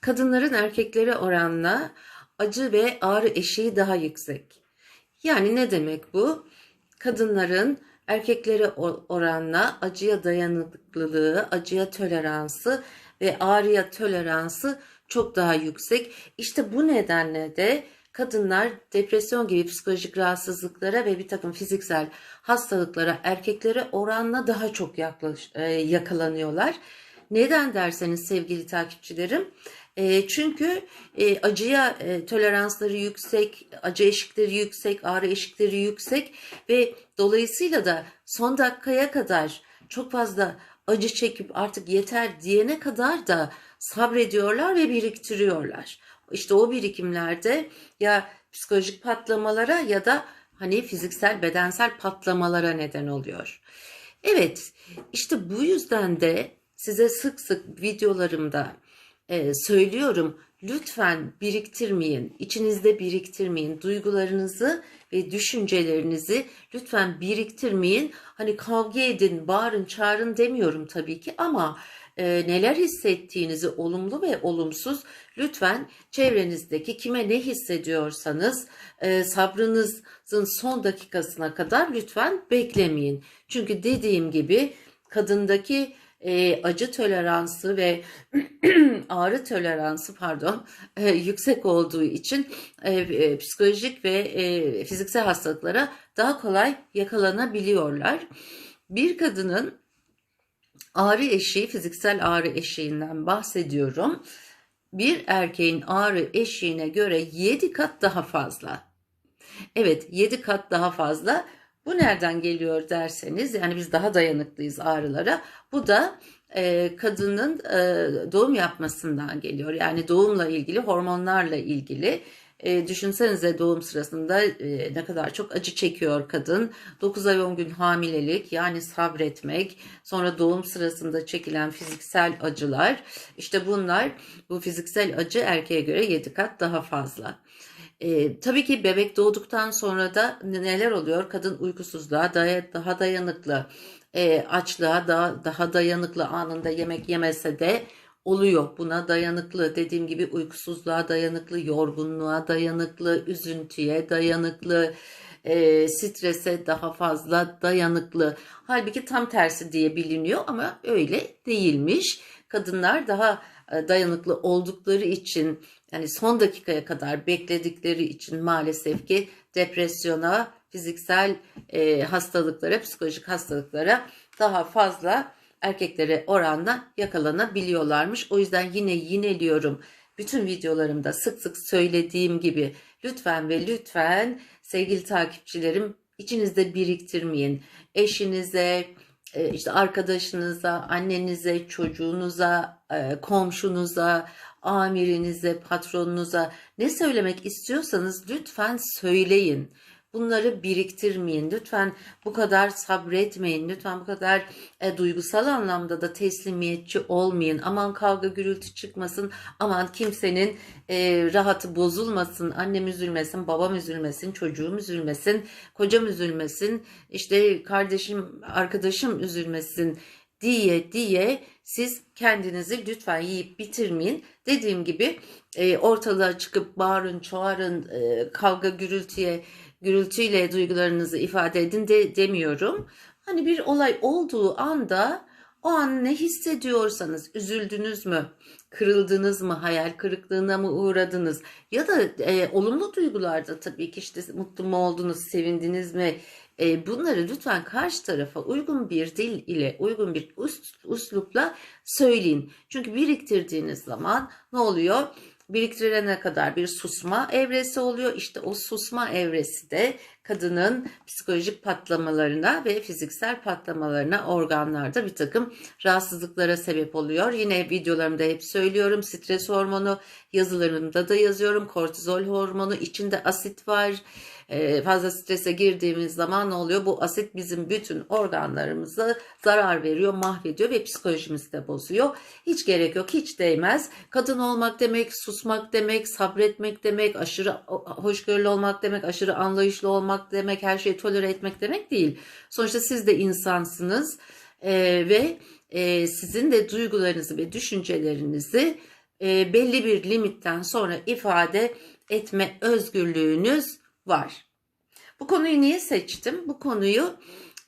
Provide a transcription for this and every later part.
kadınların erkeklere oranla acı ve ağrı eşiği daha yüksek. Yani ne demek bu? Kadınların erkeklere oranla acıya dayanıklılığı, acıya toleransı ve ağrıya toleransı çok daha yüksek. İşte bu nedenle de kadınlar depresyon gibi psikolojik rahatsızlıklara ve bir takım fiziksel hastalıklara erkeklere oranla daha çok yaklaş, e, yakalanıyorlar. Neden derseniz sevgili takipçilerim, e, çünkü e, acıya e, toleransları yüksek, acı eşikleri yüksek, ağrı eşikleri yüksek ve dolayısıyla da son dakikaya kadar çok fazla acı çekip artık yeter diyene kadar da sabrediyorlar ve biriktiriyorlar. İşte o birikimlerde ya psikolojik patlamalara ya da hani fiziksel bedensel patlamalara neden oluyor. Evet, işte bu yüzden de size sık sık videolarımda e, söylüyorum. Lütfen biriktirmeyin, içinizde biriktirmeyin. Duygularınızı ve düşüncelerinizi lütfen biriktirmeyin. Hani kavga edin, bağırın, çağırın demiyorum tabii ki ama e, neler hissettiğinizi olumlu ve olumsuz lütfen çevrenizdeki kime ne hissediyorsanız e, sabrınızın son dakikasına kadar lütfen beklemeyin. Çünkü dediğim gibi kadındaki e, acı toleransı ve ağrı toleransı pardon e, yüksek olduğu için e, e, psikolojik ve e, fiziksel hastalıklara daha kolay yakalanabiliyorlar. Bir kadının ağrı eşiği, fiziksel ağrı eşiğinden bahsediyorum. Bir erkeğin ağrı eşiğine göre 7 kat daha fazla. Evet 7 kat daha fazla. Bu nereden geliyor derseniz yani biz daha dayanıklıyız ağrılara. Bu da e, kadının e, doğum yapmasından geliyor. Yani doğumla ilgili hormonlarla ilgili. E, düşünsenize doğum sırasında e, ne kadar çok acı çekiyor kadın. 9 ay 10 gün hamilelik yani sabretmek. Sonra doğum sırasında çekilen fiziksel acılar. İşte bunlar bu fiziksel acı erkeğe göre 7 kat daha fazla. E, tabii ki bebek doğduktan sonra da neler oluyor? Kadın uykusuzluğa daha, daha dayanıklı, e, açlığa daha, daha dayanıklı anında yemek yemese de oluyor. Buna dayanıklı dediğim gibi uykusuzluğa dayanıklı, yorgunluğa dayanıklı, üzüntüye dayanıklı, e, strese daha fazla dayanıklı. Halbuki tam tersi diye biliniyor ama öyle değilmiş. Kadınlar daha dayanıklı oldukları için yani son dakikaya kadar bekledikleri için maalesef ki depresyona, fiziksel e, hastalıklara, psikolojik hastalıklara daha fazla erkeklere oranla yakalanabiliyorlarmış. O yüzden yine yineliyorum. Bütün videolarımda sık sık söylediğim gibi lütfen ve lütfen sevgili takipçilerim içinizde biriktirmeyin. Eşinize, e, işte arkadaşınıza, annenize, çocuğunuza, e, komşunuza, amirinize, patronunuza ne söylemek istiyorsanız lütfen söyleyin. Bunları biriktirmeyin. Lütfen bu kadar sabretmeyin. Lütfen bu kadar e, duygusal anlamda da teslimiyetçi olmayın. Aman kavga gürültü çıkmasın. Aman kimsenin e, rahatı bozulmasın. Annem üzülmesin, babam üzülmesin, çocuğum üzülmesin, kocam üzülmesin, işte kardeşim, arkadaşım üzülmesin diye diye siz kendinizi lütfen yiyip bitirmeyin. Dediğim gibi e, ortalığa çıkıp bağırın, çağırın, e, kavga gürültüye gürültüyle duygularınızı ifade edin de demiyorum. Hani bir olay olduğu anda o an ne hissediyorsanız üzüldünüz mü, kırıldınız mı, hayal kırıklığına mı uğradınız ya da e, olumlu duygularda tabii ki işte mutlu mu oldunuz, sevindiniz mi? E, bunları lütfen karşı tarafa uygun bir dil ile, uygun bir us, uslupla söyleyin. Çünkü biriktirdiğiniz zaman ne oluyor? Biriktirene kadar bir susma evresi oluyor. İşte o susma evresi de kadının psikolojik patlamalarına ve fiziksel patlamalarına organlarda bir takım rahatsızlıklara sebep oluyor. Yine videolarımda hep söylüyorum stres hormonu yazılarımda da yazıyorum kortizol hormonu içinde asit var. Ee, fazla strese girdiğimiz zaman ne oluyor? Bu asit bizim bütün organlarımıza zarar veriyor, mahvediyor ve psikolojimizi de bozuyor. Hiç gerek yok, hiç değmez. Kadın olmak demek, susmak demek, sabretmek demek, aşırı hoşgörülü olmak demek, aşırı anlayışlı olmak demek, her şeyi tolere etmek demek değil. Sonuçta siz de insansınız ee, ve e, sizin de duygularınızı ve düşüncelerinizi e, belli bir limitten sonra ifade etme özgürlüğünüz var. Bu konuyu niye seçtim? Bu konuyu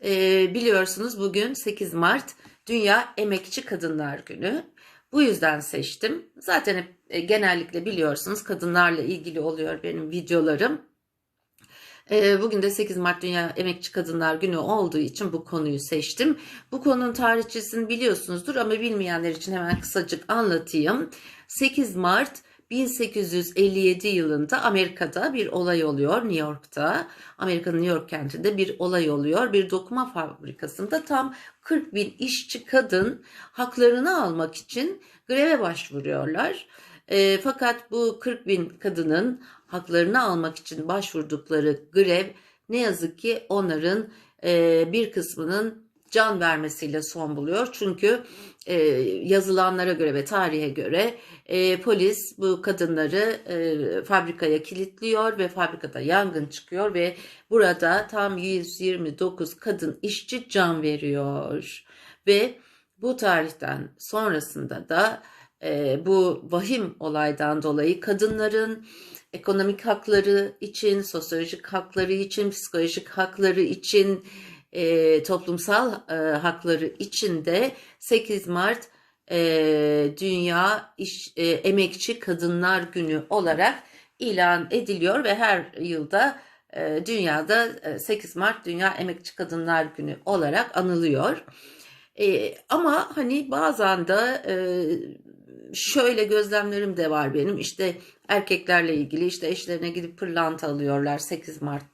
e, biliyorsunuz bugün 8 Mart Dünya Emekçi Kadınlar Günü. Bu yüzden seçtim. Zaten hep, e, genellikle biliyorsunuz kadınlarla ilgili oluyor benim videolarım. E, bugün de 8 Mart Dünya Emekçi Kadınlar Günü olduğu için bu konuyu seçtim. Bu konunun tarihçesini biliyorsunuzdur ama bilmeyenler için hemen kısacık anlatayım. 8 Mart 1857 yılında Amerika'da bir olay oluyor New York'ta. Amerika'nın New York kentinde bir olay oluyor. Bir dokuma fabrikasında tam 40 bin işçi kadın haklarını almak için greve başvuruyorlar. E, fakat bu 40 bin kadının haklarını almak için başvurdukları grev ne yazık ki onların e, bir kısmının can vermesiyle son buluyor. Çünkü e, yazılanlara göre ve tarihe göre e, polis bu kadınları e, fabrikaya kilitliyor ve fabrikada yangın çıkıyor ve burada tam 129 kadın işçi can veriyor. Ve bu tarihten sonrasında da e, bu vahim olaydan dolayı kadınların ekonomik hakları için, sosyolojik hakları için, psikolojik hakları için, e, toplumsal e, hakları için de 8 Mart e, Dünya İş, e, Emekçi Kadınlar Günü olarak ilan ediliyor ve her yılda e, dünyada e, 8 Mart Dünya Emekçi Kadınlar Günü olarak anılıyor. E, ama hani bazen de e, şöyle gözlemlerim de var benim. İşte erkeklerle ilgili işte eşlerine gidip pırlanta alıyorlar 8 Mart e,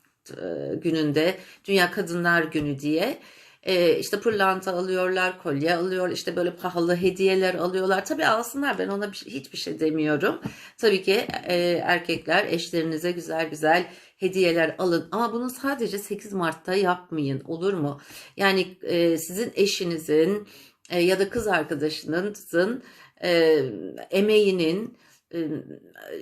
gününde Dünya Kadınlar Günü diye. E, işte pırlanta alıyorlar, kolye alıyor, işte böyle pahalı hediyeler alıyorlar. Tabii alsınlar ben ona şey, hiçbir şey demiyorum. Tabii ki e, erkekler eşlerinize güzel güzel hediyeler alın. Ama bunu sadece 8 Mart'ta yapmayın olur mu? Yani e, sizin eşinizin e, ya da kız arkadaşınızın e, emeğinin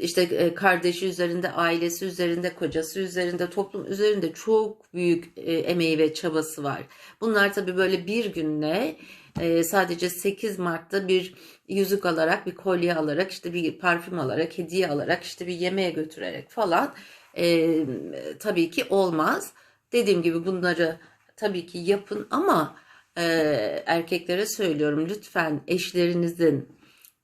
işte kardeşi üzerinde, ailesi üzerinde, kocası üzerinde, toplum üzerinde çok büyük emeği ve çabası var. Bunlar tabii böyle bir günle sadece 8 Mart'ta bir yüzük alarak, bir kolye alarak, işte bir parfüm alarak, hediye alarak, işte bir yemeğe götürerek falan tabii ki olmaz. Dediğim gibi bunları tabii ki yapın ama erkeklere söylüyorum lütfen eşlerinizin,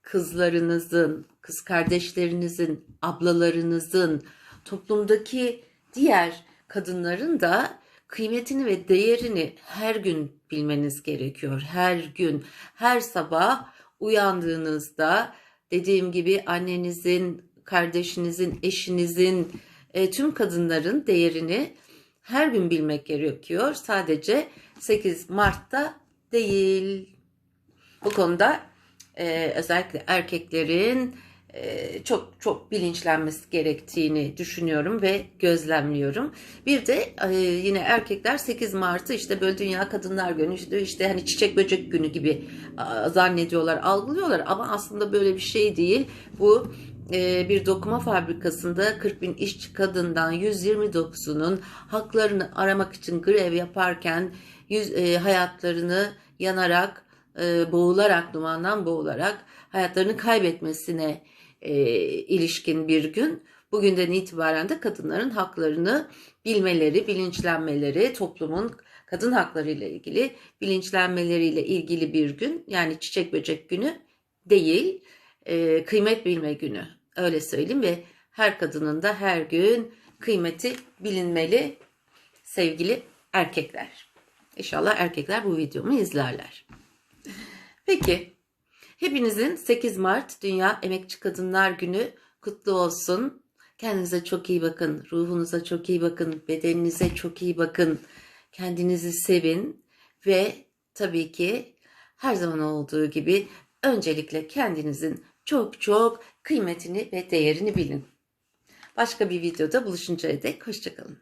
kızlarınızın, kız kardeşlerinizin, ablalarınızın, toplumdaki diğer kadınların da kıymetini ve değerini her gün bilmeniz gerekiyor. Her gün, her sabah uyandığınızda dediğim gibi annenizin, kardeşinizin, eşinizin, e, tüm kadınların değerini her gün bilmek gerekiyor. Sadece 8 Mart'ta değil. Bu konuda e, özellikle erkeklerin çok çok bilinçlenmesi gerektiğini düşünüyorum ve gözlemliyorum. Bir de yine erkekler 8 Mart'ı işte böyle Dünya Kadınlar Günü işte, hani çiçek böcek günü gibi zannediyorlar, algılıyorlar ama aslında böyle bir şey değil. Bu bir dokuma fabrikasında 40 bin işçi kadından 129'unun haklarını aramak için grev yaparken yüz, hayatlarını yanarak, boğularak, dumandan boğularak hayatlarını kaybetmesine e, ilişkin bir gün. Bugünden itibaren de kadınların haklarını bilmeleri, bilinçlenmeleri, toplumun kadın hakları ile ilgili bilinçlenmeleriyle ilgili bir gün. Yani çiçek böcek günü değil, e, kıymet bilme günü. Öyle söyleyeyim ve her kadının da her gün kıymeti bilinmeli sevgili erkekler. İnşallah erkekler bu videomu izlerler. Peki Hepinizin 8 Mart Dünya Emekçi Kadınlar Günü kutlu olsun. Kendinize çok iyi bakın, ruhunuza çok iyi bakın, bedeninize çok iyi bakın. Kendinizi sevin ve tabii ki her zaman olduğu gibi öncelikle kendinizin çok çok kıymetini ve değerini bilin. Başka bir videoda buluşuncaya dek hoşçakalın.